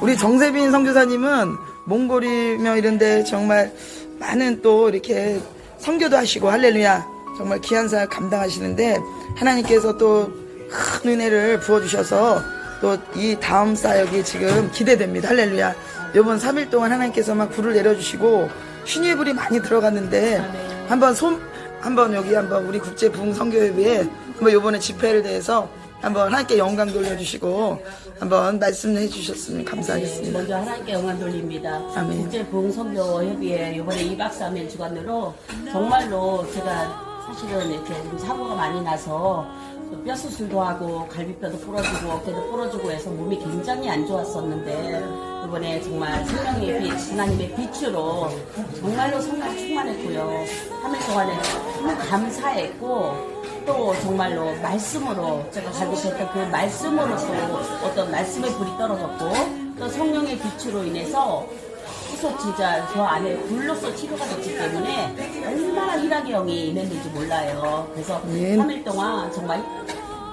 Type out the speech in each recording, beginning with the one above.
우리 정세빈 선교사님은 몽골이며 이런데 정말 많은 또 이렇게 선교도 하시고 할렐루야 정말 귀한 사역 감당하시는데 하나님께서 또 큰 은혜를 부어주셔서 또 이 다음 사역이 지금 기대됩니다. 할렐루야. 이번 3일 동안 하나님께서 막 불을 내려주시고 신의 불이 많이 들어갔는데 한번 손 한번 여기 한번 우리 국제 부흥 선교회에 한번 요번에 집회를 대해서 한번 하나님께 영광 돌려주시고 한번 말씀해 주셨으면 감사하겠습니다. 먼저 하나님께 영광 돌립니다. 아멘. 국제 부흥선교 협의회 이번에 2박 3일 주간으로 정말로 제가 사실은 이렇게 좀 사고가 많이 나서 또뼈 수술도 하고 갈비뼈도 부러지고 어깨도 부러지고 해서 몸이 굉장히 안 좋았었는데 이번에 정말 생명의 빛, 하나님의 빛으로 정말로 성령 충만했고요. 3일 동안에 정말 감사했고 또 정말로 말씀으로 제가 갈급했던 그 말씀으로 또 어떤 말씀의 불이 떨어졌고 또 성령의 빛으로 인해서 계속 진짜 저 안에 불로서 치료가 됐기 때문에 얼마나 영이 임했는지 몰라요. 그래서 아멘. 3일 동안 정말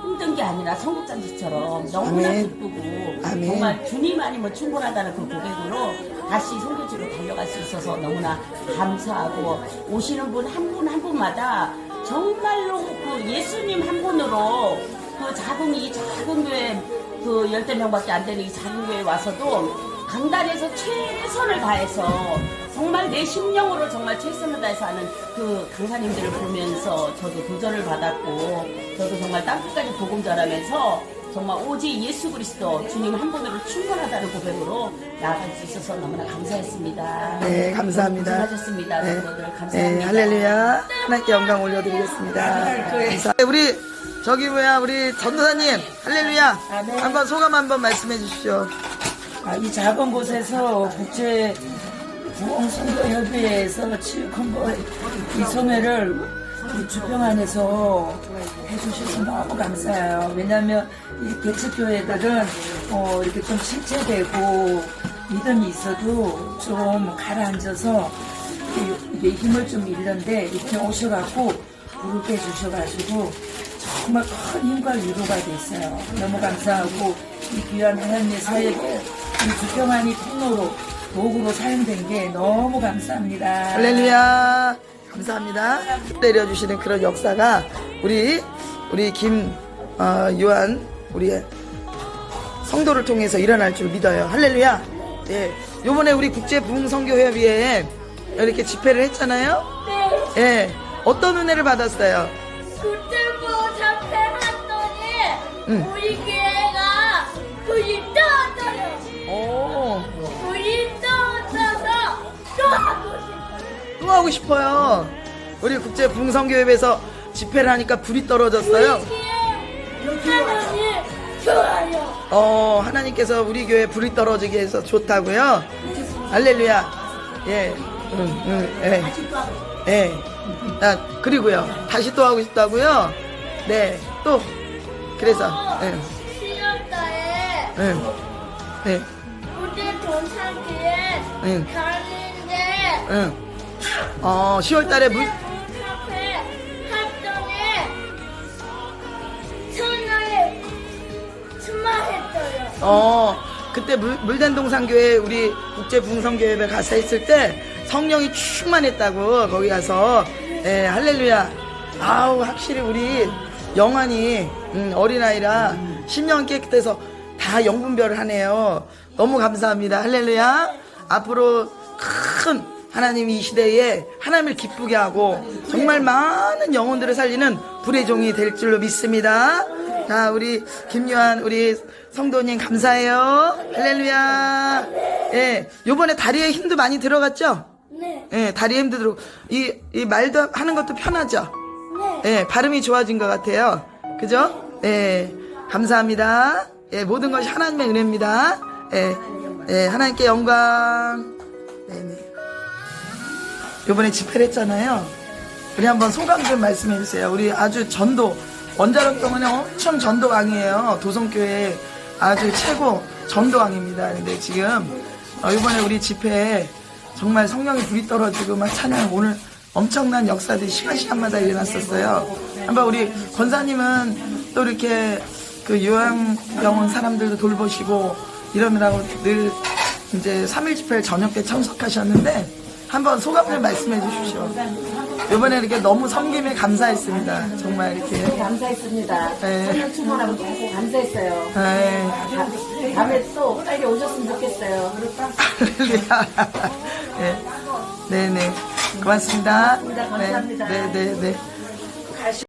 힘든 게 아니라 성국잔치처럼 너무나 아멘. 기쁘고 아멘. 정말 주님 아니면 충분하다는 그 고백으로 다시 성교지로 달려갈 수 있어서 너무나 감사하고 오시는 분 한 분 한 분마다 정말로 그 예수님 한 분으로 그 작은 이 작은 교회 그 열대 명밖에 안 되는 이 작은 교회에 와서도 강단에서 최선을 다해서 정말 내 심령으로 정말 최선을 다해서 하는 그 강사님들을 보면서 저도 도전을 받았고 저도 정말 땅끝까지 복음 전하면서 정말 오직 예수 그리스도 주님 한 분으로 충분하다는 고백으로 나아갈 수 있어서 너무나 감사했습니다. 네, 감사합니다. 수고하셨습니다. 네, 성도들 감사합니다. 네, 할렐루야. 하나님께 영광 올려드리겠습니다. 감사. 네, 우리 저기 뭐야 우리 전도사님 할렐루야. 한번 소감 한번 말씀해 주십시오. 아, 이 작은 곳에서 국제 부흥선교협의회에서 치유컨보이 소매를 우리 주평 안에서 해주셔서 너무 감사해요. 왜냐하면 이 개척교회들은 어, 이렇게 좀 실체되고 믿음이 있어도 좀 가라앉아서 이게 힘을 좀 잃는데 이렇게 오셔갖고 불을 빼주셔가지고 정말 큰 힘과 위로가 됐어요. 너무 감사하고 이 귀한 하나님의 사역에 이 주평안이 통로로 도구로 사용된 게 너무 감사합니다. 할렐루야. 감사합니다. 내려주시는 그런 역사가 우리 우리 김 어, 요한 우리 성도를 통해서 일어날 줄 믿어요. 할렐루야. 예. 요번에 우리 국제 부흥 선교 회의에 이렇게 집회를 했잖아요. 네, 예. 어떤 은혜를 받았어요? 그때부 잡혀 했더니 응. 우리 교회 하고 싶어요. 우리 국제 부흥 선교 회의에서 집회를 하니까 불이 떨어졌어요. 어, 하나님께서 우리 교회 불이 떨어지게 해서 좋다고요? 할렐루야. 예. 응, 응, 예. 예. 아, 그리고요. 다시 또 하고 싶다고요? 네. 또. 그래서, 예. 10월달에 예. 네. 우리 동창회에 응. 가는데 응. 어, 10월 달에 물, 천하에 출마했어요. 어, 그때 물, 물단동산교회 우리 국제붕성교회에 가서 했을 때 성령이 충만했다고 거기 가서 예, 할렐루야. 아우 확실히 우리 영환이 음, 어린아이라 심령 깨끗해서 다 영분별을 하네요. 너무 감사합니다. 할렐루야. 앞으로 큰 하나님이 이 시대에 하나님을 기쁘게 하고 정말 많은 영혼들을 살리는 불의 종이 될 줄로 믿습니다. 자, 우리 김요한 우리 성도님 감사해요. 할렐루야. 예, 요번에 다리에 힘도 많이 들어갔죠? 네, 예, 다리에 힘도 들어. 이, 이 말도 하는 것도 편하죠? 네. 예, 발음이 좋아진 것 같아요. 그죠? 예, 감사합니다. 예, 모든 것이 하나님의 은혜입니다. 예, 예, 하나님께 영광. 네네. 요번에 집회를 했잖아요. 우리 한번 소감 좀 말씀해 주세요. 우리 아주 전도, 원자력 경우는 엄청 전도왕이에요. 도성교회 아주 최고 전도왕입니다. 근데 지금, 어, 이번에 우리 집회 정말 성령이 불이 떨어지고 막 찬양 오늘 엄청난 역사들이 시간 시간마다 일어났었어요. 한번 우리 권사님은 또 이렇게 그 요양병원 사람들도 돌보시고 이러느라고 늘 이제 3일 집회 저녁 때 참석하셨는데 한번 소감 좀 말씀해 주십시오. 이번에 이렇게 너무 섬김에 감사했습니다. 정말 이렇게. 감사했습니다. 네. 청년 충만하고 너무 감사했어요. 네. 다- 다음에 또 빨리 오셨으면 좋겠어요. 할렐루야. 네. 네네. 고맙습니다. 고맙습니다. 감사합니다. 네, 네, 네. 네.